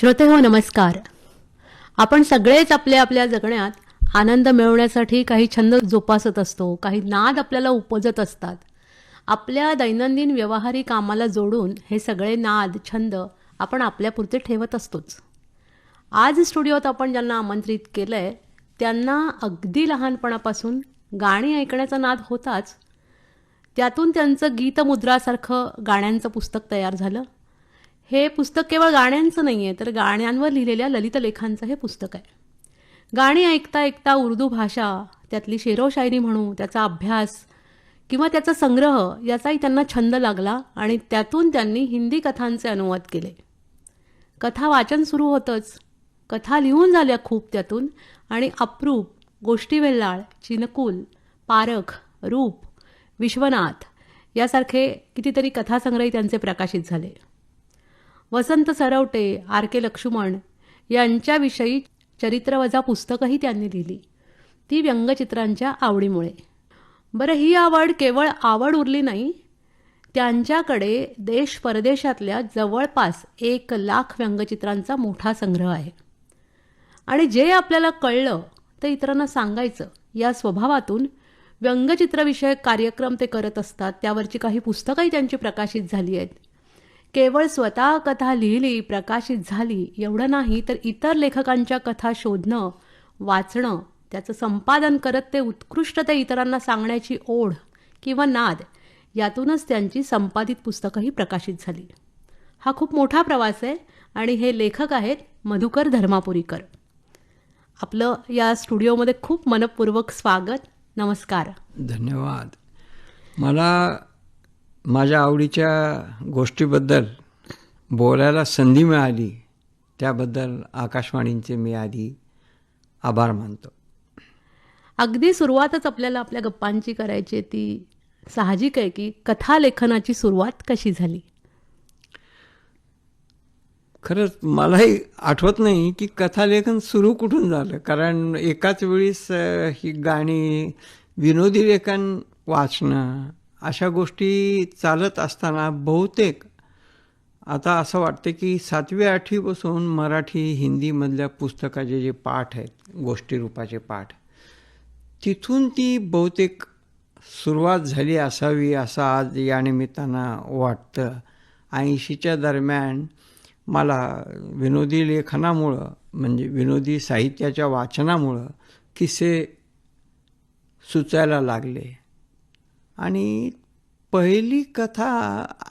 श्रोते हो नमस्कार. आपण सगळेच आपल्या आपल्या जगण्यात आनंद मिळवण्यासाठी काही छंद जोपासत असतो काही नाद आपल्याला उपजत असतात. आपल्या दैनंदिन व्यवहारी कामाला जोडून हे सगळे नाद छंद आपण आपल्यापुरते ठेवत असतोच. आज स्टुडिओत आपण ज्यांना आमंत्रित केलं आहे त्यांना अगदी लहानपणापासून गाणी ऐकण्याचा नाद होताच. त्यातून त्यांचं गीतमुद्रासारखं गाण्यांचं पुस्तक तयार झालं. हे पुस्तक केवळ गाण्यांचं नाही आहे तर गाण्यांवर लिहिलेल्या ललित लेखांचं हे पुस्तक आहे. गाणी ऐकता ऐकता उर्दू भाषा त्यातली शेरोशायरी म्हणू त्याचा अभ्यास किंवा त्याचा संग्रह याचाही त्यांना छंद लागला आणि त्यातून त्यांनी हिंदी कथांचे अनुवाद केले. कथा वाचन सुरू होतंच. कथा लिहून झाल्या खूप त्यातून आणि अप्रूप गोष्टी वेल्लाळ चिनकुल पारख रूप विश्वनाथ यासारखे कितीतरी कथासंग्रही त्यांचे प्रकाशित झाले. वसंत सरवटे आर के लक्ष्मण यांच्याविषयी चरित्रवजा पुस्तकंही त्यांनी लिहिली. ती व्यंगचित्रांच्या आवडीमुळे. बरं ही आवड केवळ आवड उरली नाही त्यांच्याकडे देश परदेशातल्या जवळपास एक लाख व्यंगचित्रांचा मोठा संग्रह आहे. आणि जे आपल्याला कळलं ते इतरांना सांगायचं या स्वभावातून व्यंगचित्रविषयक कार्यक्रम ते करत असतात त्यावरची काही पुस्तकंही त्यांची प्रकाशित झाली आहेत. केवळ स्वतः कथा लिहिली प्रकाशित झाली एवढं नाही तर इतर लेखकांच्या कथा शोधणं वाचणं त्याचं संपादन करत ते उत्कृष्ट ते इतरांना सांगण्याची ओढ किंवा नाद यातूनच त्यांची संपादित पुस्तकंही प्रकाशित झाली. हा खूप मोठा प्रवास आहे आणि हे लेखक आहेत मधुकर धर्मापुरीकर. आपलं या स्टुडिओमध्ये खूप मनपूर्वक स्वागत. नमस्कार. धन्यवाद. मला माझ्या आवडीच्या गोष्टीबद्दल बोलायला संधी मिळाली त्याबद्दल आकाशवाणींचे मी आधी आभार मानतो. अगदी सुरुवातच आपल्याला आपल्या गप्पांची करायची ती साहजिक आहे की कथा लेखनाची सुरुवात कशी झाली? खरंच मलाही आठवत नाही की कथालेखन सुरू कुठून झालं कारण एकाच वेळीस ही गाणी विनोदी लेखन वाचणं अशा गोष्टी चालत असताना बहुतेक आता असं वाटतं की सातवी आठवीपासून मराठी हिंदीमधल्या पुस्तकाचे जे पाठ आहेत गोष्टीरूपाचे पाठ तिथून ती बहुतेक सुरुवात झाली असावी असं आज या निमित्तानं वाटतं. ऐंशीच्या दरम्यान मला विनोदी लेखनामुळं म्हणजे विनोदी साहित्याच्या वाचनामुळं किस्से सुचायला लागले. आणि पहिली कथा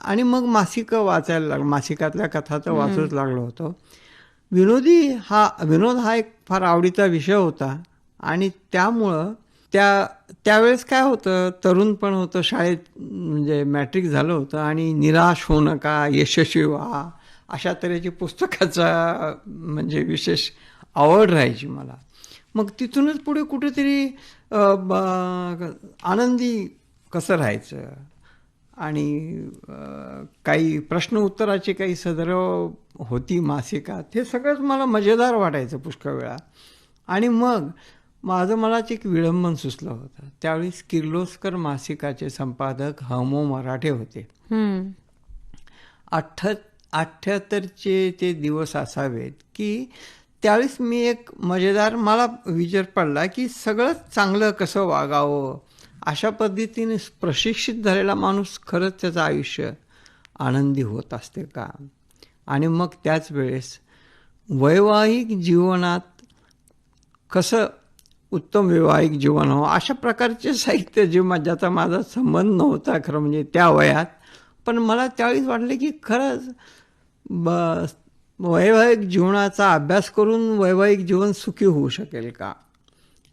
आणि मग मासिकं वाचायला लाग मासिकातल्या कथा तर वाचूच लागलो होतो. विनोदी हा विनोद हा एक फार आवडीचा विषय होता. आणि त्यामुळं त्या त्यावेळेस काय होतं तरुण पण होतं शाळेत म्हणजे मॅट्रिक झालं होतं आणि निराश होऊ नका यशस्वी व्हा अशा तऱ्हेची पुस्तकाचा म्हणजे विशेष आवड राहायची मला. मग तिथूनच पुढे कुठेतरी आनंदी कसं राहायचं? आणि काही प्रश्न उत्तराची काही सदर होती मासिकात हे सगळंच मला मजेदार वाटायचं पुष्कळ वेळा. आणि मग माझं मलाच एक विडंबन सुचलं होतं. त्यावेळी किर्लोस्कर मासिकाचे संपादक हमो मराठे होते. अठ्ठ अठ्ठ्याहत्तरचे ते दिवस असावेत की त्यावेळेस मी एक मजेदार मला विचार पडला की सगळं चांगलं कसं वागावं? अशा पद्धतीने प्रशिक्षित झालेला माणूस खरंच त्याचं आयुष्य आनंदी होत असते का? आणि मग त्याच वेळेस वैवाहिक जीवनात कसं उत्तम वैवाहिक जीवन हो अशा प्रकारचे साहित्य जे मा- ज्याचा माझा संबंध नव्हता खरं म्हणजे त्या वयात पण मला त्यावेळेस वाटले की खरंच ब वैवाहिक जीवनाचा अभ्यास करून वैवाहिक जीवन सुखी होऊ शकेल का?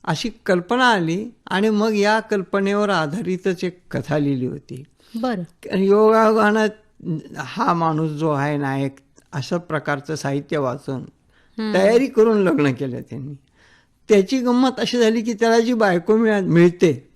अशी कल्पना आली आणि मग या कल्पनेवर आधारितच एक कथा लिहिली होती. बरं. योगायोगानं हा माणूस जो आहे ना एक अशा प्रकारचं साहित्य वाचून तयारी करून लग्न केलं त्यांनी. त्याची गंमत अशी झाली की त्याला जी बायको मिळा मिळते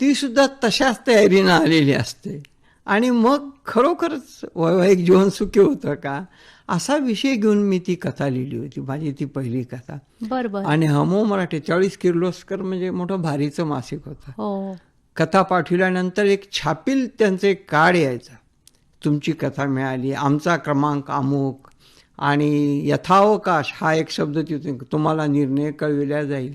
ती सुद्धा तशाच तयारीनं आलेली असते. आणि मग खरोखरच वैवाहिक जीवन सुखी होतं का? असा विषय घेऊन मी ती कथा लिहिली होती माझी ती पहिली कथा. बरं बरं आणि हमो मराठी चाळीस किर्लोस्कर म्हणजे मोठं भारीचं मासिक होतं. हो. कथा पाठविल्यानंतर एक छापील त्यांचं एक कार्ड यायचं. तुमची कथा मिळाली आमचा क्रमांक अमुक आणि यथावकाश हा एक शब्द तिथून तुम्हाला निर्णय कळविला जाईल.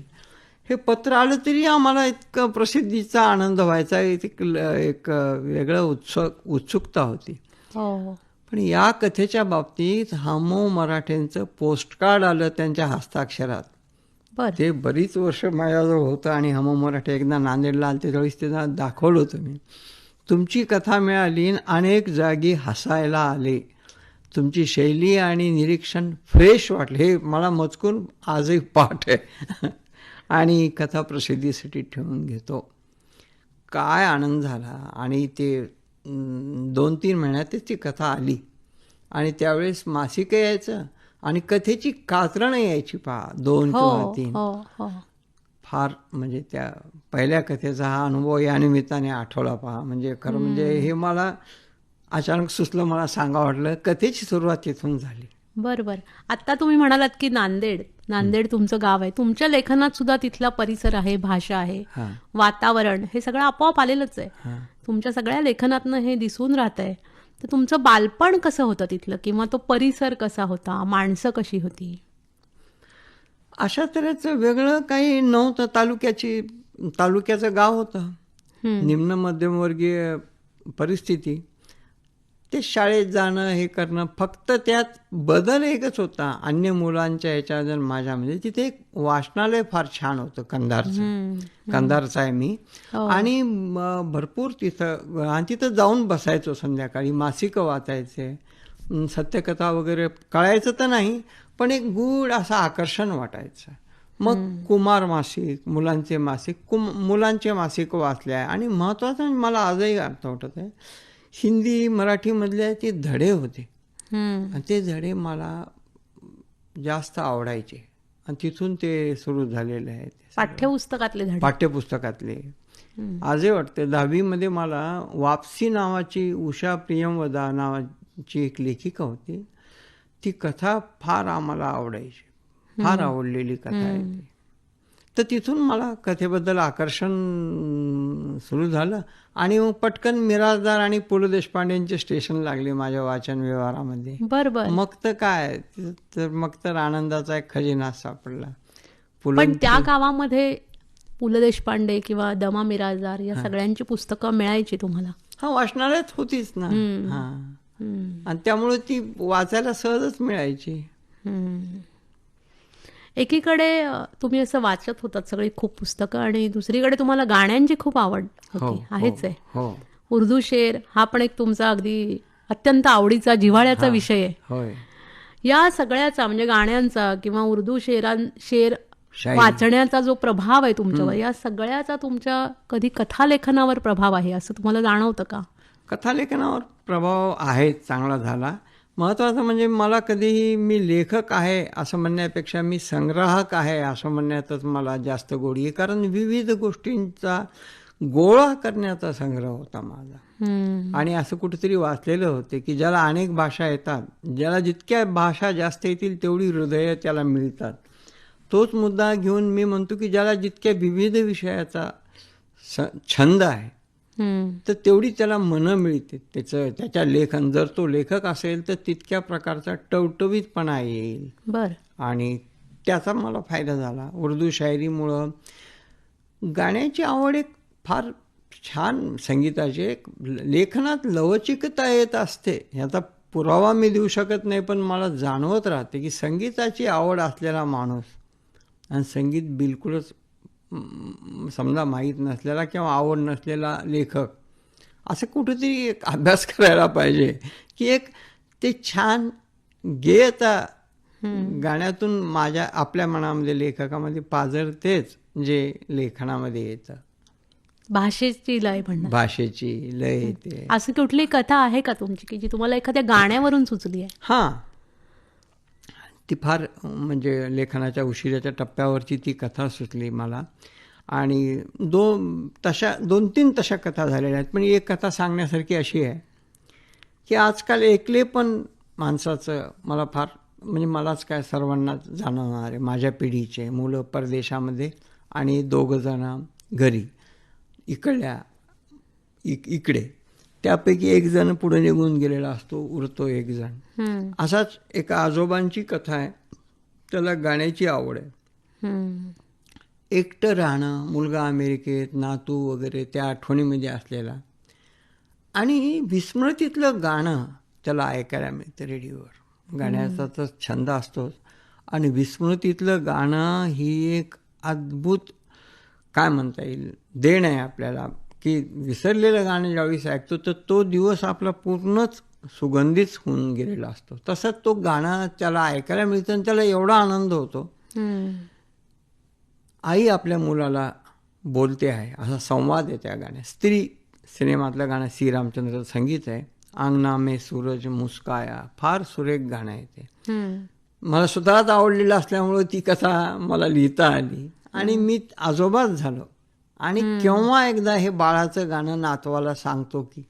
हे पत्र आलं तरी आम्हाला इतकं प्रसिद्धीचा आनंद व्हायचा एक एक वेगळं उत्सुक उत्सुकता होती. हो. पण या कथेच्या बाबतीत हमो मराठ्यांचं पोस्टकार्ड आलं त्यांच्या हस्ताक्षरात. बर. ते बरीच वर्ष माझ्याजवळ होतं आणि हमो मराठे एकदा नांदेडला आले त्यावेळेस त्यांना दाखवलं होतं मी. तुमची कथा मिळाली अनेक जागी हसायला आले. तुमची शैली आणि निरीक्षण फ्रेश वाटले. हे मला मचकून आजही पाठ आहे. आणि कथा प्रसिद्धीसाठी ठेवून घेतो. काय आनंद झाला आणि ते दोन तीन महिन्यातच ती कथा आली. आणि त्यावेळेस मासिक यायचं आणि कथेची कात्रणं यायची पहा दोन किंवा हो तीन. हो हो. फार म्हणजे त्या पहिल्या कथेचा हा अनुभव या निमित्ताने आठवला पहा. म्हणजे खरं म्हणजे हे मला अचानक सुचलं मला सांगा वाटलं कथेची सुरुवात तिथून झाली. बर बर आता तुम्ही म्हणालात की नांदेड. नांदेड तुमचं गाव आहे. तुमच्या लेखनात सुद्धा तिथला परिसर आहे भाषा आहे वातावरण हे सगळं आपोआप आलेलंच आहे. तुमच्या सगळ्या लेखनातनं हे दिसून राहत आहे तर तुमचं बालपण कसं होतं तिथलं? किंवा तो परिसर कसा होता? माणसं कशी होती? अशा तऱ्हेचं वेगळं काही नव्हतं. तालुक्याची तालुक्याचं गाव होतं. निम्न मध्यमवर्गीय परिस्थिती. ते शाळेत जाणं हे करणं फक्त त्यात बदल एकच होता. अन्य मुलांच्या ह्याच्या जर माझ्यामध्ये तिथे एक वाचनालय फार छान होतं कंधारचं. कंधारचा आहे मी. आणि भरपूर तिथं आणि तिथं जाऊन बसायचो संध्याकाळी मासिकं वाचायचे. सत्यकथा वगैरे कळायचं तर नाही पण एक गूढ असं आकर्षण वाटायचं. मग कुमार मासिक मुलांचे मासिक कुम मुलांचे मासिक वाचले आहे आणि महत्त्वाचं म्हणजे मला आजही अर्थ वाटत आहे हिंदी मराठीमधले ते धडे होते. आणि ते धडे मला जास्त आवडायचे. आणि तिथून ते सुरू झालेले आहेत पाठ्यपुस्तकातले धडे. पाठ्यपुस्तकातले. आजही वाटते दहावीमध्ये मला वापसी नावाची उषा प्रियमवदा नावाची एक लेखिका होती. ती कथा फार आम्हाला आवडायची. फार आवडलेली कथा आहे ती. तर तिथून मला कथेबद्दल आकर्षण सुरू झालं. आणि मग पटकन मिराजदार आणि पु ल देशपांडेंचे स्टेशन लागले माझ्या वाचन व्यवहारामध्ये. बर बर मग तर काय? तर मग तर आनंदाचा एक खजिना सापडला. पण त्या गावामध्ये पु ल देशपांडे किंवा दमा मिराजदार या सगळ्यांची पुस्तकं मिळायची तुम्हाला? हा वाचनालयात होतीच ना. हा. आणि त्यामुळे ती वाचायला सहजच मिळायची. एकीकडे तुम्ही असं वाचत होतात सगळी खूप पुस्तकं आणि दुसरीकडे तुम्हाला गाण्यांची खूप आवड होती. आहेच आहे. हो. उर्दू शेर हा पण एक तुमचा अगदी अत्यंत आवडीचा जिव्हाळ्याचा विषय आहे. या सगळ्याचा म्हणजे गाण्यांचा किंवा उर्दू शेरां शेर. वाचण्याचा जो प्रभाव आहे तुमच्यावर या सगळ्याचा तुमच्या कधी कथालेखनावर प्रभाव आहे असं तुम्हाला जाणवतं का? कथालेखनावर प्रभाव आहे चांगला झाला. महत्त्वाचं म्हणजे मला कधीही मी लेखक आहे असं म्हणण्यापेक्षा मी संग्राहक आहे असं म्हणण्यातच मला जास्त गोडी आहे कारण विविध गोष्टींचा गोळा करण्याचा संग्रह होता माझा. आणि असं कुठेतरी वाचलेलं होते की ज्याला अनेक भाषा येतात ज्याला जितक्या भाषा जास्त येतील तेवढी हृदय त्याला मिळतात तोच मुद्दा घेऊन मी म्हणतो की ज्याला जितक्या विविध विषयाचा छंद आहे. तर तेवढी त्याला मनं मिळते. त्याचं त्याच्या लेखन जर तो लेखक असेल तर तितक्या प्रकारचा टवटवीतपणा येईल. बर. आणि त्याचा मला फायदा झाला. उर्दू शायरीमुळं गाण्याची आवड एक फार छान संगीताची एक लेखनात लवचिकता येत असते. ह्याचा पुरावा मी देऊ शकत नाही पण मला जाणवत राहते की संगीताची आवड असलेला माणूस आणि संगीत बिलकुलच समजा माहीत नसलेला किंवा आवड नसलेला लेखक असं कुठेतरी एक अभ्यास करायला पाहिजे की एक ते छान गेयता गाण्यातून माझ्या आपल्या मनामध्ये लेखकामध्ये पाजरतेच जे लेखनामध्ये येतं. भाषेची लय म्हणणार भाषेची लय येते असं कुठली कथा आहे का तुमची की जी तुम्हाला एखाद्या गाण्यावरून सुचली आहे? हां. ती फार म्हणजे लेखनाच्या उशिराच्या टप्प्यावरची ती कथा सुचली मला. आणि दोन तशा दोन तीन तशा कथा झालेल्या आहेत. पण एक कथा सांगण्यासारखी अशी आहे की आजकाल एकले पण माणसाचं मला फार म्हणजे मलाच काय सर्वांना जाणवणार आहे माझ्या पिढीचे मुलं परदेशामध्ये आणि दोघंजणं घरी इकडल्या इक इकडे. त्यापैकी एक जण पुढे निघून गेलेला असतो उरतो एक जण. असाच एका आजोबांची कथा आहे. त्याला गाण्याची आवड आहे. एकटं राहणं मुलगा अमेरिकेत नातू वगैरे त्या आठवणीमध्ये असलेला. आणि विस्मृतीतलं गाणं त्याला ऐकायला मिळतं रेडिओवर. गाण्याचा तर छंद असतोच. आणि विस्मृतीतलं गाणं ही एक अद्भुत काय म्हणता येईल देण आहे आपल्याला. की विसरलेलं गाणं ज्यावेळेस ऐकतो तर तो दिवस आपला पूर्णच सुगंधित होऊन गेलेला असतो. तसंच तो गाणं त्याला ऐकायला मिळतं आणि त्याला एवढा आनंद होतो. आई आपल्या मुलाला बोलते आहे असा संवाद आहे त्या गाण्यात. स्त्री सिनेमातलं गाणं श्री रामचंद्र संगीत आहे. अंगना में सूरज मुस्काया फार सुरेख गाणं आहे ते. मला स्वतःच आवडलेलं असल्यामुळं ती कथा मला लिहिता आली. आणि मी आजोबाच झालो. आणि केव्हा एकदा हे बाळाचं गाणं नातवाला सांगतो की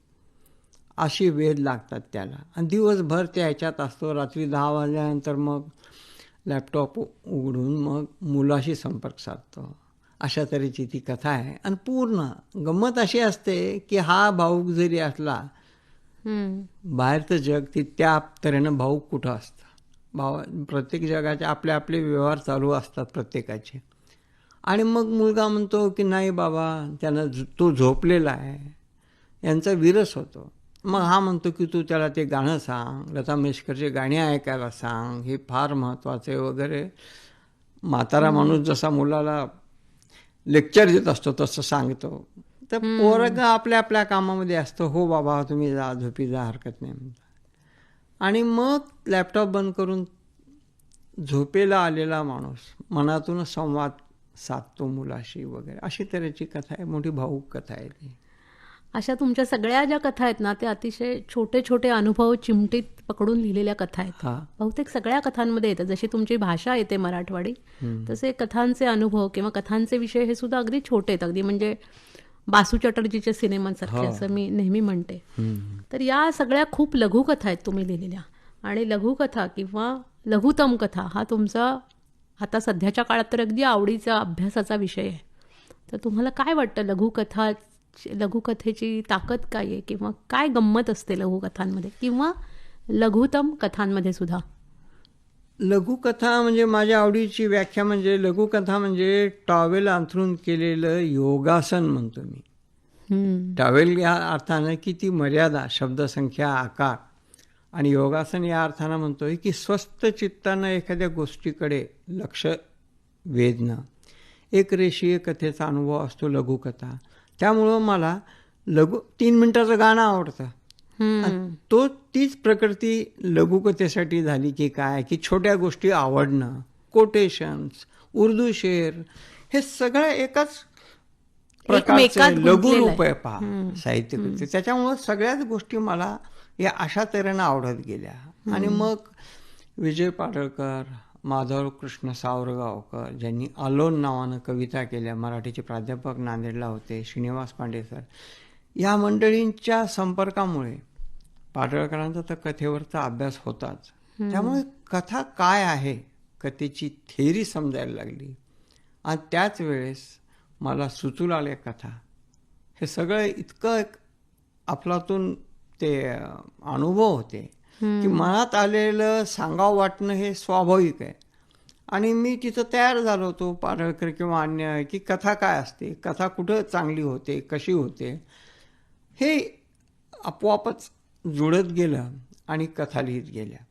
अशी वेध लागतात त्याला. आणि दिवसभर त्या ह्याच्यात असतो. रात्री दहा वाजल्यानंतर मग लॅपटॉप उघडून मग मुलाशी संपर्क साधतो. अशा तऱ्हेची ती कथा आहे. आणि पूर्ण गंमत अशी असते की हा भाऊक जरी असला. बाहेरचं जग ती त्या तऱ्हेनं भाऊक कुठं असतं? भाव प्रत्येक जगाचे आपले आपले व्यवहार चालू असतात प्रत्येकाचे. आणि मग मुलगा म्हणतो की नाही बाबा त्यानं तो झोपलेला आहे. यांचा विरस होतो. मग हा म्हणतो की तू त्याला ते गाणं सांग लता मंगेशकरचे गाणी ऐकायला सांग हे फार महत्त्वाचे वगैरे. म्हातारा माणूस जसा मुलाला लेक्चर देत असतो तसं सांगतो. तर पोरगा आपल्या आपल्या कामामध्ये असतो हो बाबा तुम्ही जा झोपी जा हरकत नाही म्हणतात आणि मग लॅपटॉप बंद करून झोपेला आलेला माणूस मनातून संवाद साधतो मुलाशी वगैरे. अशी तऱ्हेची कथा आहे मोठी भाऊक कथा आहे ती. अशा तुमच्या सगळ्या ज्या कथा आहेत ना ते अतिशय छोटे छोटे अनुभव चिमटीत पकडून लिहिलेल्या कथा आहेत. बहुतेक सगळ्या कथांमध्ये येतं जशी तुमची भाषा येते मराठवाडी तसे कथांचे अनुभव किंवा कथांचे विषय हे सुद्धा अगदी छोटे आहेत. अगदी म्हणजे बासू चटर्जीच्या सिनेमांसारखे असं मी नेहमी म्हणते. तर या सगळ्या खूप लघुकथा आहेत तुम्ही लिहिलेल्या. आणि लघुकथा किंवा लघुतम कथा हा तुमचा आता सध्याच्या काळात तर अगदी आवडीचा अभ्यासाचा विषय आहे. तर तुम्हाला काय वाटतं लघुकथा लघुकथेची ताकद काय आहे? किंवा काय गंमत असते लघुकथांमध्ये? किंवा लघुतम कथांमध्ये सुद्धा? लघुकथा म्हणजे माझ्या आवडीची व्याख्या म्हणजे लघुकथा म्हणजे टॉवेल अंथरून केलेलं योगासन म्हणतो मी. टॉवेल या अर्थानं की ती मर्यादा शब्दसंख्या आकार आणि योगासन या अर्थानं म्हणतोय की स्वस्थ चित्तानं एखाद्या गोष्टीकडे लक्ष वेधणं. एक रेषीय कथेचा अनुभव असतो लघुकथा. त्यामुळं मला लघु तीन मिनिटाचं गाणं आवडतं. तो तीच प्रकृती लघुकथेसाठी झाली की काय की छोट्या गोष्टी आवडणं. कोटेशन्स उर्दू शेर हे सगळं एकाच प्रकारचे लघुरूप आहे. आहे पहा साहित्य त्याच्यामुळं सगळ्याच गोष्टी मला या अशा तऱ्हेनं आवडत गेल्या. आणि मग विजय पाडळकर माधव कृष्ण सावरगावकर ज्यांनी अलोन नावानं कविता केल्या मराठीचे प्राध्यापक नांदेडला होते श्रीनिवास पांडे सर या मंडळींच्या संपर्कामुळे पाडळकरांचा तर कथेवरचा अभ्यास होताच. त्यामुळे कथा काय आहे कथेची थेरी समजायला लागली. आणि त्याच वेळेस मला सुचू लागल्या कथा. हे सगळं इतकं एक आपलातून ते अनुभव होते. की मनात आलेलं सांगावं वाटणं हे स्वाभाविक आहे. आणि मी तिथं तयार झालो होतो पाडळकर किंवा अन्य की कथा काय असते कथा कुठं चांगली होते कशी होते हे आपोआपच जुळत गेलं आणि कथा लिहित गेल्या.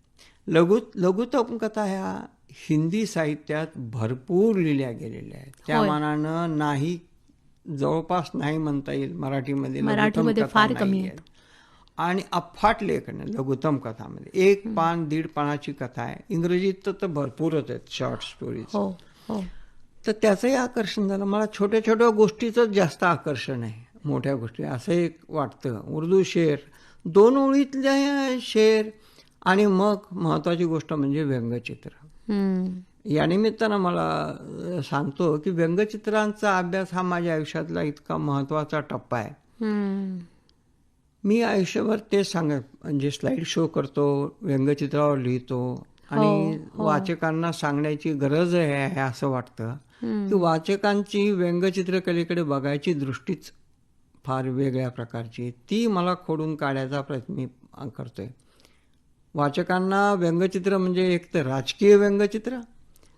लघु लघुतम कथा ह्या हिंदी साहित्यात भरपूर लिहिल्या गेलेल्या आहेत. त्या. मानानं नाही जवळपास नाही म्हणता येईल मराठीमध्ये मराठीमध्ये फार कमी आहेत. आणि अफाट लेखन आहे लघुतम कथामध्ये. एक पान दीड पानाची कथा आहे. इंग्रजीत तर- तर भरपूरच आहेत शॉर्ट स्टोरीज हो हो. तर त्याचंही आकर्षण झालं. मला छोट्या छोट्या गोष्टीचं जास्त आकर्षण आहे मोठ्या गोष्टी. असं एक वाटतं. उर्दू शेर दोन ओळीतले शेर आणि मग महत्त्वाची गोष्ट म्हणजे व्यंगचित्र. या निमित्तानं मला सांगतो की व्यंगचित्रांचा अभ्यास हा माझ्या आयुष्यातला इतका महत्त्वाचा टप्पा आहे. मी आयुष्यभर तेच सांगत म्हणजे स्लाइड शो करतो व्यंगचित्रावर लिहितो. आणि वाचकांना सांगण्याची गरज आहे असं वाटतं. की वाचकांची व्यंगचित्रकलेकडे बघायची दृष्टीच फार वेगळ्या प्रकारची ती मला खोडून काढायचा प्रयत्न मी करतोय. वाचकांना व्यंगचित्र म्हणजे एक तर राजकीय व्यंगचित्र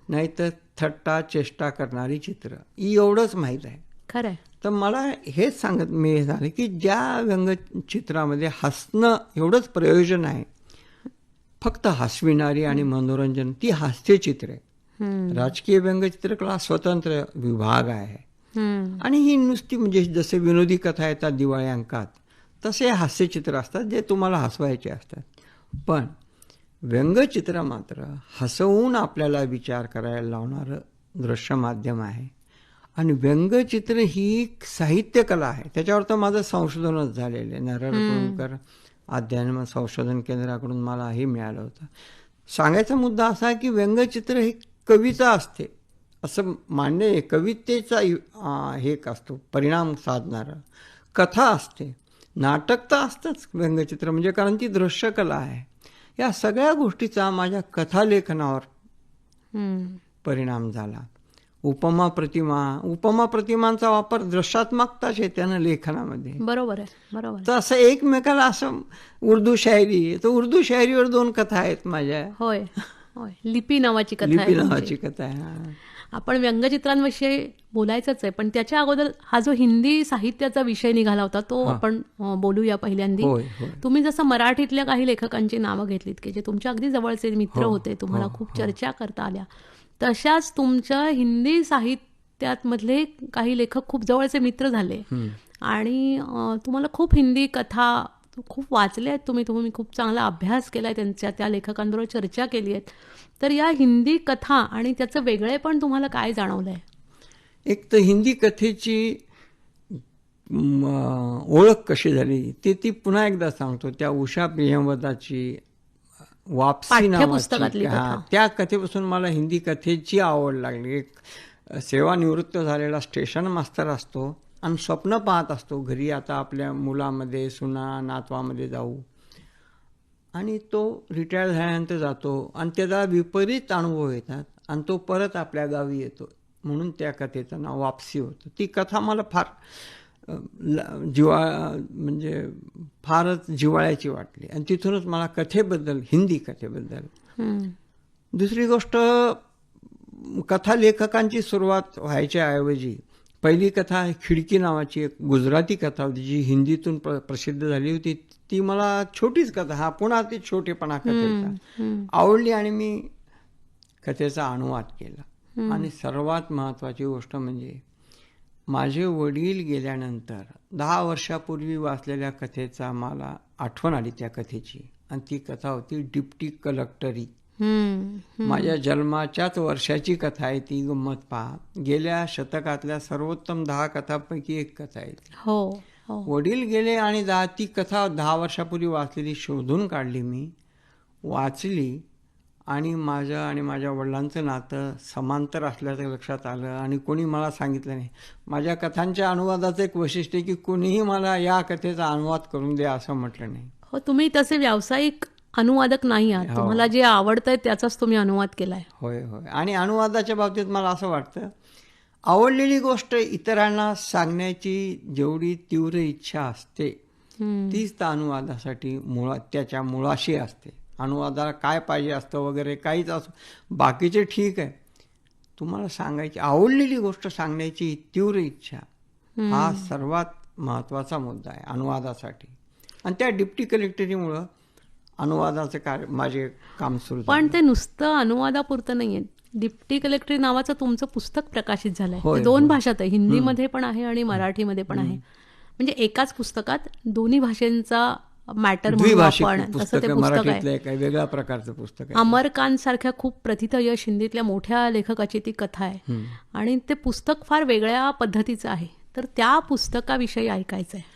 नाहीतर थट्टा चेष्टा करणारी चित्र. ही एवढंच माहीत आहे. खरंय. तर मला हेच सांगत मी हे झालं की ज्या व्यंगचित्रामध्ये हसणं एवढंच प्रयोजन आहे फक्त हसविणारी आणि मनोरंजन ती हास्यचित्र. आहे. राजकीय व्यंगचित्रकला स्वतंत्र विभाग आहे. आणि ही नुसती म्हणजे जसे विनोदी कथा येतात दिवाळी अंकात तसे हास्यचित्र असतात जे तुम्हाला हसवायचे असतात. पण व्यंगचित्र मात्र हसवून आपल्याला विचार करायला लावणारं दृश्य माध्यम आहे. आणि व्यंगचित्र ही साहित्यकला आहे. त्याच्यावर तर माझं संशोधनच झालेलं आहे. नारळ कुळकर अध्ययन संशोधन केंद्राकडून मला हे मिळालं होतं. सांगायचा मुद्दा असा आहे की व्यंगचित्र ही कविता असते. असं मान्य आहे. कवितेचा हे एक असतो. परिणाम साधणारं कथा असते. नाटक तर असतंच व्यंगचित्र. म्हणजे कारण ती दृश्यकला आहे. या सगळ्या गोष्टीचा माझ्या कथालेखनावर. परिणाम झाला. उपमा प्रतिमा उपमा प्रतिमांचा वापर दृश्यात्मकताच आहे त्यानं लेखनामध्ये. बरोबर आहे बरोबर. तर असं एकमेकाला असं उर्दू शायरी तर उर्दू शायरीवर दोन कथा आहेत माझ्या. होय होय. लिपी नावाची कथा आहे लिपी. नावाची कथा आहे हा. आपण व्यंगचित्रांविषयी बोलायचंच आहे पण त्याच्या अगोदर हा जो हिंदी साहित्याचा विषय निघाला होता तो आपण बोलूया पहिल्यांदी. तुम्ही जसं मराठीतल्या काही लेखकांची नावं घेतलीत की जे तुमच्या अगदी जवळचे मित्र हो, होते तुम्हाला खूप चर्चा करता आल्या. तशाच तुमच्या हिंदी साहित्यात मधले काही लेखक खूप जवळचे मित्र झाले. आणि तुम्हाला खूप हिंदी कथा खूप वाचल्या आहेत तुम्ही. तुम्ही खूप चांगला अभ्यास केला आहे त्यांच्या त्या लेखकांबरोबर चर्चा केली आहेत. तर या हिंदी कथा आणि त्याचं वेगळेपण तुम्हाला काय जाणवलं आहे एक तर हिंदी कथेची ओळख कशी झाली? ते ती पुन्हा एकदा सांगतो. त्या उषा प्रियंवदाची वापसी नावाची. हा. त्या कथेपासून मला हिंदी कथेची आवड लागली. एक सेवानिवृत्त झालेला स्टेशन मास्तर असतो आणि स्वप्न पाहत असतो घरी आता आपल्या मुलामध्ये सुना नातवामध्ये जाऊ. आणि तो रिटायर झाल्यानंतर जातो आणि त्याचा विपरीत अनुभव येतात आणि तो परत आपल्या गावी येतो. म्हणून त्या कथेचं नाव वापसी होतं. ती कथा मला फार जिवा म्हणजे फारच जिवाळ्याची वाटली. आणि तिथूनच मला कथेबद्दल हिंदी कथेबद्दल. दुसरी गोष्ट कथा लेखकांची सुरुवात व्हायच्या ऐवजी पहिली कथा खिडकी नावाची एक गुजराती कथा होती जी हिंदीतून प्र प्रसिद्ध झाली होती. ती मला छोटीच कथा हा पुन्हा ती छोटेपणा कथेचा. आवडली आणि मी कथेचा अनुवाद केला. आणि सर्वात महत्त्वाची गोष्ट म्हणजे माझे वडील गेल्यानंतर दहा वर्षापूर्वी वाचलेल्या कथेचा मला आठवण आली त्या कथेची. आणि ती कथा होती डिप्टी कलेक्टरी. माझ्या जन्माच्याच वर्षाची कथा आहे ती गंमत पहा. गेल्या शतकातल्या सर्वोत्तम दहा कथापैकी एक कथा आहे ती. हो हो. वडील गेले आणि दहा ती कथा दहा वर्षापूर्वी वाचलेली शोधून काढली मी. वाचली आणि माझं आणि माझ्या वडिलांचं नातं समांतर असल्याचं लक्षात आलं आणि कोणी मला सांगितलं नाही. माझ्या कथांच्या अनुवादाचं एक वैशिष्ट्य की कोणीही मला या कथेचा अनुवाद करून द्या असं म्हटलं नाही. हो तुम्ही तसे व्यावसायिक अनुवादक नाही आहात. हो. तुम्हाला जे आवडतंय त्याचाच तुम्ही अनुवाद केलाय. होय होय. आणि अनुवादाच्या बाबतीत मला असं वाटतं आवडलेली गोष्ट इतरांना सांगण्याची जेवढी तीव्र इच्छा असते. तीच त्या अनुवादासाठी मुळा त्याच्या मुळाशी असते. अनुवादाला काय पाहिजे असतं वगैरे काहीच असं. बाकीचे ठीक आहे. तुम्हाला सांगायची आवडलेली गोष्ट सांगण्याची तीव्र इच्छा हा सर्वात महत्त्वाचा मुद्दा आहे अनुवादासाठी. आणि त्या डिप्टी कलेक्टरीमुळं अनुवादाचं कार्य माझे काम सुरू. पण ते नुसतं अनुवादापुरतं नाहीये. डिप्टी कलेक्टरी नावाचं तुमचं पुस्तक प्रकाशित झालंय. ते दोन. भाषात आहे. हिंदीमध्ये पण आहे आणि मराठीमध्ये पण आहे. म्हणजे एकाच पुस्तकात दोन्ही भाषेंचा मॅटर म्हणून तसं पुस्तक ते आहे. वेगळ्या प्रकारचं पुस्तक आहे. अमरकांत सारख्या खूप प्रथितयश हिंदीतल्या मोठ्या लेखकाची ती कथा आहे. आणि ते पुस्तक फार वेगळ्या पद्धतीचं आहे. तर त्या पुस्तकाविषयी ऐकायचं आहे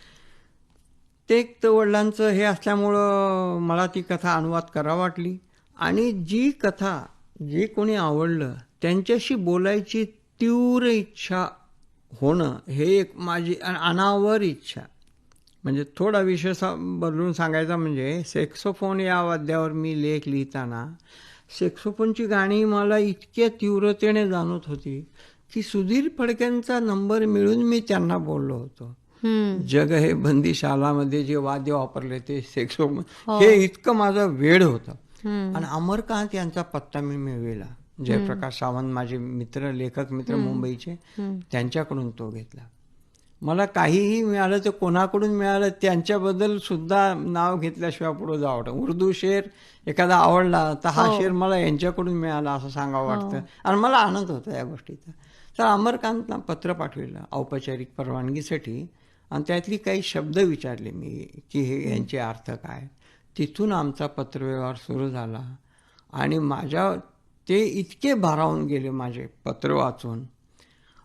ते एक तर वडिलांचं हे असल्यामुळं मला ती कथा अनुवाद करा वाटली. आणि जी कथा जे कोणी आवडलं त्यांच्याशी बोलायची तीव्र इच्छा होणं हे एक माझी अन- अनावर इच्छा. म्हणजे थोडा विषय सा बदलून सांगायचा म्हणजे सेक्सोफोन या वाद्यावर मी लेख लिहिताना सेक्सोफोनची गाणी मला इतक्या तीव्रतेने जाणवत होती की सुधीर फडक्यांचा नंबर मिळून मी त्यांना बोललो होतो. जग हे बंदीशालामध्ये जे वाद्य वापरले ते सेक्सो हे. इतकं माझं वेळ होतं. आणि अमरकांत यांचा पत्ता मी मिळविला. जयप्रकाश सावंत माझे मित्र लेखक मित्र मुंबईचे त्यांच्याकडून तो घेतला. मला काहीही मिळालं ते कोणाकडून मिळालं त्यांच्याबद्दल सुद्धा नाव घेतल्याशिवाय पुढे जावं वाटतं. उर्दू शेर एखादा आवडला तर हा शेर मला यांच्याकडून मिळाला असं सांगावं वाटतं. आणि मला आनंद होता या गोष्टीचा. तर अमरकांतला पत्र पाठविलं औपचारिक परवानगीसाठी आणि त्यातली काही शब्द विचारले मी की हे यांचे अर्थ काय? तिथून आमचा पत्रव्यवहार सुरू झाला आणि माझ्या ते इतके भारावून गेले माझे पत्र वाचून.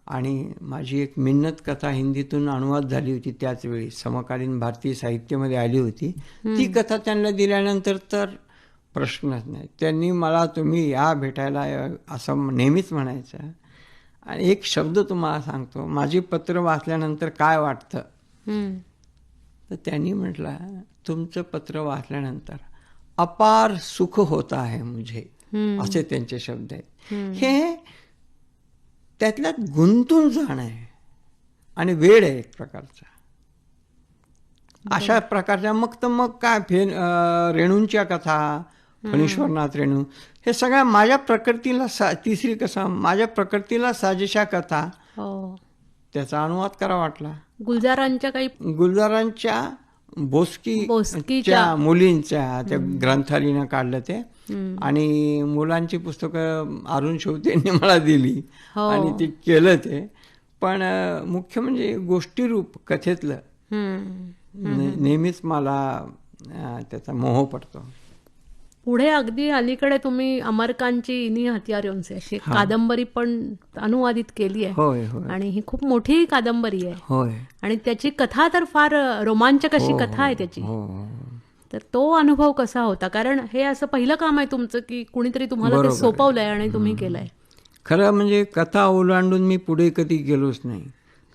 आणि माझी एक मिन्नत कथा हिंदीतून अनुवाद झाली होती त्याच वेळी. समकालीन भारतीय साहित्यामध्ये आली होती. ती कथा त्यांना दिल्यानंतर तर प्रश्नच नाही. त्यांनी मला तुम्ही या भेटायला असं नेहमीच म्हणायचं. आणि एक शब्द तुम्हाला सांगतो. माझी पत्र वाचल्यानंतर काय वाटतं. तर त्यांनी म्हटलं तुमचं पत्र वाचल्यानंतर अपार सुख होत आहे मुझे. असे त्यांचे शब्द आहेत. हे त्यातल्यात गुंतून जाणं आहे. आणि वेळ आहे एक प्रकारचा. अशा प्रकारच्या मग तर मग काय फेन अं, रेणूंच्या कथा फणीश्वरनाथ रेणू हे सगळ्या माझ्या प्रकृतीला सा तिसरी कसा माझ्या प्रकृतीला साजेशा कथा हो. त्याचा अनुवाद करा वाटला. गुलजारांच्या काही गुलजारांच्या बोसकी बोसकीच्या- च्या मुलींच्या त्या ग्रंथालीनं काढलं ते. आणि मुलांची पुस्तकं अरुण शेवतेंनी मला दिली. हो. आणि ते केलं ते. पण मुख्य म्हणजे गोष्टीरूप कथेतलं. नेहमीच मला त्याचा मोह पडतो. पुढे अगदी अलीकडे तुम्ही अमरकांची इनी हत्यारोंचे अशी कादंबरी पण अनुवादित केली आहे. आणि ही खूप मोठी कादंबरी आहे. आणि त्याची कथा तर फार रोमांचक अशी कथा आहे त्याची. हो. हो. तर तो अनुभव कसा होता? कारण हे असं पहिलं काम आहे तुमचं की कुणीतरी तुम्हाला ते सोपवलंय आणि तुम्ही केलंय. खरं म्हणजे कथा ओलांडून मी पुढे कधी गेलोच नाही.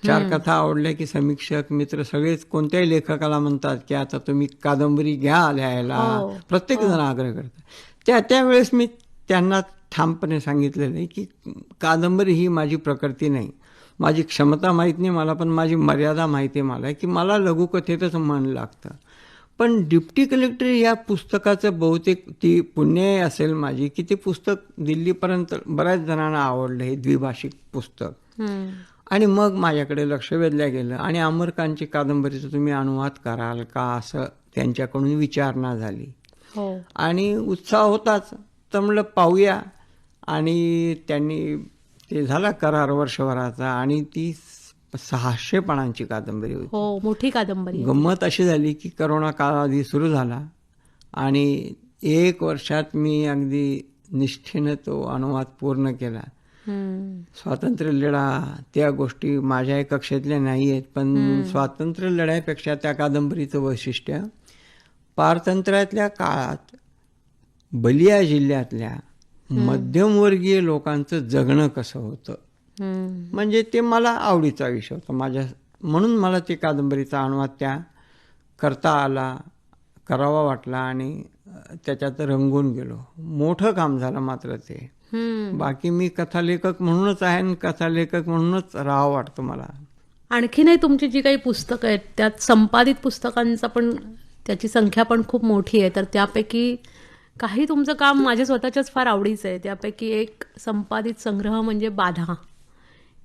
चार कथा आवडल्या की समीक्षक मित्र सगळेच कोणत्याही लेखकाला म्हणतात की आता तुम्ही कादंबरी घ्या लिहायला. हो. प्रत्येक जण आग्रह करतात. त्या त्यावेळेस मी त्यांना ठामपणे सांगितलेलं आहे की कादंबरी ही माझी प्रकृती नाही. माझी क्षमता माहीत नाही मला पण माझी मर्यादा माहिती आहे मला की मला लघुकथेतच मन लागतं. पण डिप्टी कलेक्टर या पुस्तकाचं बहुतेक ती पुण्य असेल माझी की ते पुस्तक दिल्लीपर्यंत बऱ्याच जणांना आवडलं हे द्विभाषिक पुस्तक. आणि मग माझ्याकडे लक्ष वेधलं गेलं. आणि अमरकांची कादंबरीचा तुम्ही अनुवाद कराल का असं त्यांच्याकडून विचारणा झाली. हो. आणि उत्साह होताच. तर म्हणलं पाहूया. आणि त्यांनी ते झाला करार वर्षभराचा आणि ती सहाशे पानांची कादंबरी होती. हो मोठी कादंबरी. गंमत अशी झाली की करोना कालावधी सुरू झाला. आणि एक वर्षात मी अगदी निष्ठेनं तो अनुवाद पूर्ण केला. स्वातंत्र्य लढा त्या गोष्टी माझ्या कक्षेतल्या नाही आहेत पण स्वातंत्र्य लढ्यापेक्षा त्या कादंबरीचं वैशिष्ट्य पारतंत्र्यातल्या काळात बलिया जिल्ह्यातल्या मध्यमवर्गीय लोकांचं जगणं कसं होतं. म्हणजे ते मला आवडीचा विषय होता. माझ्या म्हणून मला ते कादंबरीचा अनुवाद त्या करता आला करावा वाटला आणि त्याच्यात रंगून गेलो. मोठं काम झालं मात्र ते. बाकी मी कथालेखक म्हणूनच आहे आणि कथालेखक म्हणूनच राहावं वाटतं मला. आणखीनही तुमची जी काही पुस्तकं आहेत त्यात संपादित पुस्तकांचा पण त्याची संख्या पण खूप मोठी आहे. तर त्यापैकी काही तुमचं काम माझ्या स्वतःच्याच फार आवडीचं आहे. त्यापैकी एक संपादित संग्रह म्हणजे बाधा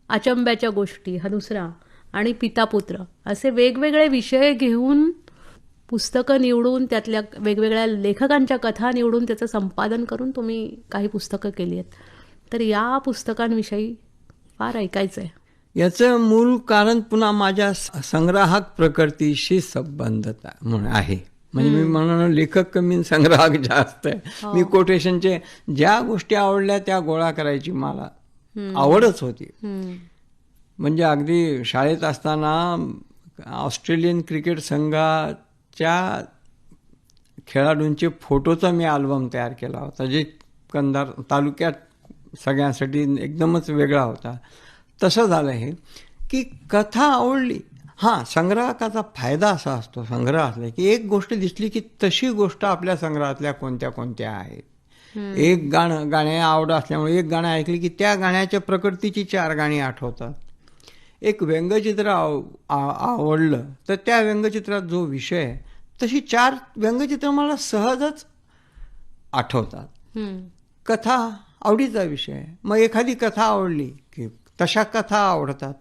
अचंब्याच्या गोष्टी हा दुसरा आणि पितापुत्र असे वेगवेगळे विषय घेऊन पुस्तकं निवडून त्यातल्या वेगवेगळ्या लेखकांच्या कथा निवडून त्याचं संपादन करून तुम्ही काही पुस्तकं केली आहेत. तर या पुस्तकांविषयी फार ऐकायचं आहे याचं मूळ कारण पुन्हा माझ्या संग्राहक प्रकृतीशी संबंधता म्हणून आहे. म्हणजे मी म्हणून लेखक कमी संग्राहक जास्त आहे. मी कोटेशनचे ज्या गोष्टी आवडल्या त्या गोळा करायची मला आवडच होती. म्हणजे अगदी शाळेत असताना ऑस्ट्रेलियन क्रिकेट संघाच्या खेळाडूंचे फोटोचा मी अल्बम तयार केला होता जे कंधार तालुक्यात सगळ्यांसाठी एकदमच वेगळा होता. तसं झालं हे की कथा आवडली. हां संग्राहकाचा फायदा असा असतो संग्रह असला की एक गोष्ट दिसली की तशी गोष्ट आपल्या संग्रहातल्या कोणत्या कोणत्या आहेत. एक गाणं गाण्या आवड असल्यामुळे एक गाणं ऐकली की त्या गाण्याच्या प्रकृतीची चार गाणी आठवतात. एक व्यंगचित्र आव आवडलं तर त्या व्यंगचित्रात जो विषय आहे तशी चार व्यंगचित्र मला सहजच आठवतात. कथा आवडीचा विषय मग एखादी कथा आवडली की तशा कथा आवडतात.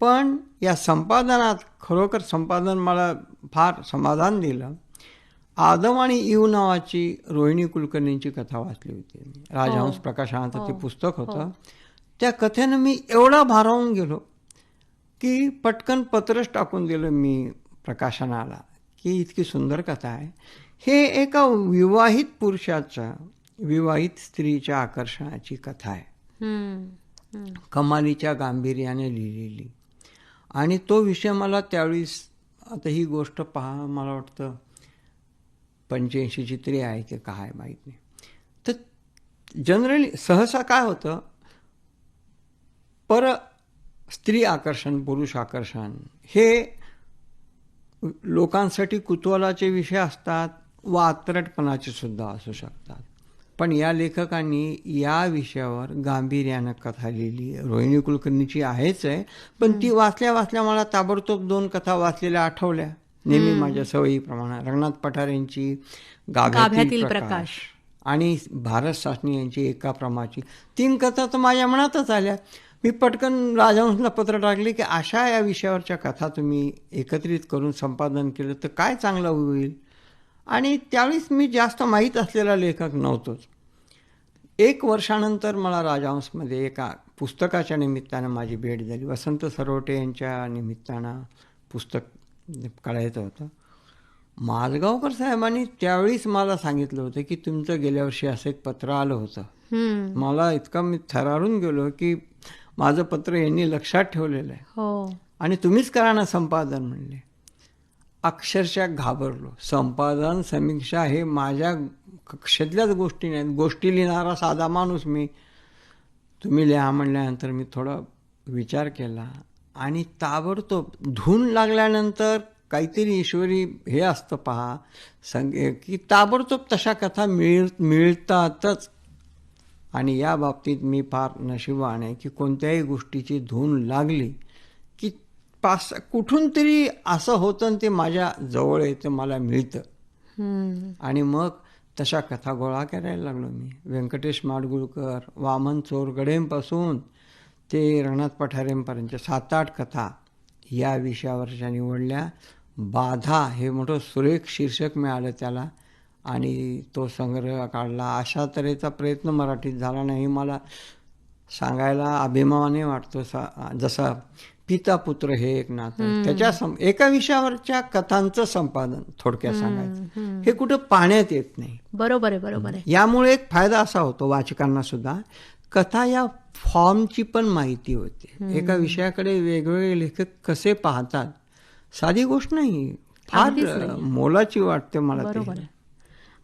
पण या संपादनात खरोखर संपादन मला फार समाधान दिलं. आदम आणि इव नावाची रोहिणी कुलकर्णींची कथा वाचली होती. राजहंस प्रकाशनाचं ते पुस्तक होतं. त्या कथेनं मी एवढा भारावून गेलो. की पटकन पत्रच टाकून दिलं मी प्रकाशनाला की इतकी सुंदर कथा आहे. हे एका विवाहित पुरुषाच्या विवाहित स्त्रीच्या आकर्षणाची कथा आहे. कमालीच्या गांभीर्याने लिहिलेली. आणि तो विषय मला त्यावेळेस आता ही गोष्ट पहा मला वाटतं पंच्याऐंशीची तरी आहे की काय माहीत नाही. तर जनरली सहसा काय होतं पर स्त्री आकर्षण पुरुष आकर्षण. हे लोकांसाठी कुतूहलाचे विषय असतात व आत्रटपणाचे सुद्धा असू शकतात. पण या लेखकांनी या विषयावर गांभीर्यानं कथा लिहिली. रोहिणी कुलकर्णीची आहेच आहे पण ती वाचल्या वाचल्या मला ताबडतोब दोन कथा वाचलेल्या आठवल्या. नेहमी माझ्या सवयीप्रमाणे. रंगनाथ पठार यांची गाभ्यातील प्रकाश. आणि भारत सासणी यांची एका प्रमाची. तीन कथा तर माझ्या मनातच आल्या. मी पटकन राजहंसला पत्र टाकले की अशा या विषयावरच्या कथा तुम्ही एकत्रित करून संपादन केलं तर काय चांगलं होईल? आणि त्यावेळेस मी जास्त माहीत असलेला लेखक नव्हतोच. एक वर्षानंतर मला राजहंसमध्ये एका पुस्तकाच्या निमित्तानं माझी भेट झाली. वसंत सरवटे यांच्या निमित्तानं पुस्तक काढायचं होतं. माझगावकर साहेबांनी त्यावेळीच मला सांगितलं होतं की तुमचं गेल्या वर्षी असं एक पत्र आलं होतं. मला इतकं मी थरारून गेलो की माझं पत्र यांनी लक्षात ठेवलेलं आहे. हो. आणि तुम्हीच करा ना संपादन म्हणले. अक्षरशः घाबरलो. संपादन समीक्षा हे माझ्या कक्षेतल्याच गोष्टी नाहीत. गोष्टी लिहिणारा साधा माणूस मी. तुम्ही लिहा म्हणल्यानंतर मी थोडा विचार केला आणि ताबडतोब धून लागल्यानंतर काहीतरी ईश्वरी हे असतं पहा संगे की ताबडतोब तशा कथा मिळ मिळतातच. आणि या बाबतीत मी फार नशिबान आहे की कोणत्याही गोष्टीची धून लागली की पास कुठून तरी असं होतं आणि ते माझ्या जवळ येतं मला मिळतं. आणि मग तशा कथा गोळा करायला लागलो मी. व्यंकटेश माडगुळकर वामन चोरगडेंपासून ते रंगनाथ पठारेंपर्यंत सात आठ कथा या विषयावरच्या निवडल्या. बाधा हे मोठं सुरेख शीर्षक मिळालं त्याला. आणि तो संग्रह काढला. अशा तऱ्हेचा प्रयत्न मराठीत झाला नाही. मला सांगायला अभिमानही वाटतो. सा जसा पिता पुत्र हे एक नातं. त्याच्या सं एका विषयावरच्या कथांचं संपादन थोडक्यात सांगायचं. हे कुठं पाहण्यात येत नाही. बरोबर आहे बरोबर आहे. यामुळे एक फायदा असा होतो वाचकांना सुद्धा. कथा या फॉर्मची पण माहिती होते. एका विषयाकडे वेगवेगळे लेखक कसे पाहतात? साधी गोष्ट नाही. फार. मोलाची वाटते मला बरोबर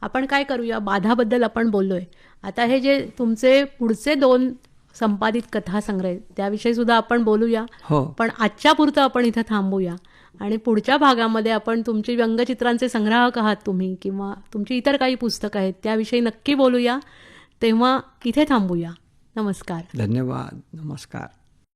आपण काय करूया? बाधाबद्दल आपण बोललोय. आता हे जे तुमचे पुढचे दोन संपादित कथा संग्रह आहेत, त्याविषयी सुद्धा आपण बोलूया. हो. पण आजच्या पुरतं आपण इथं थांबूया. आणि पुढच्या भागामध्ये आपण तुमची व्यंगचित्रांचे संग्राहक आहात तुम्ही किंवा तुमची इतर काही पुस्तकं आहेत त्याविषयी नक्की बोलूया. तेव्हा इथे थांबूया. नमस्कार. धन्यवाद. नमस्कार.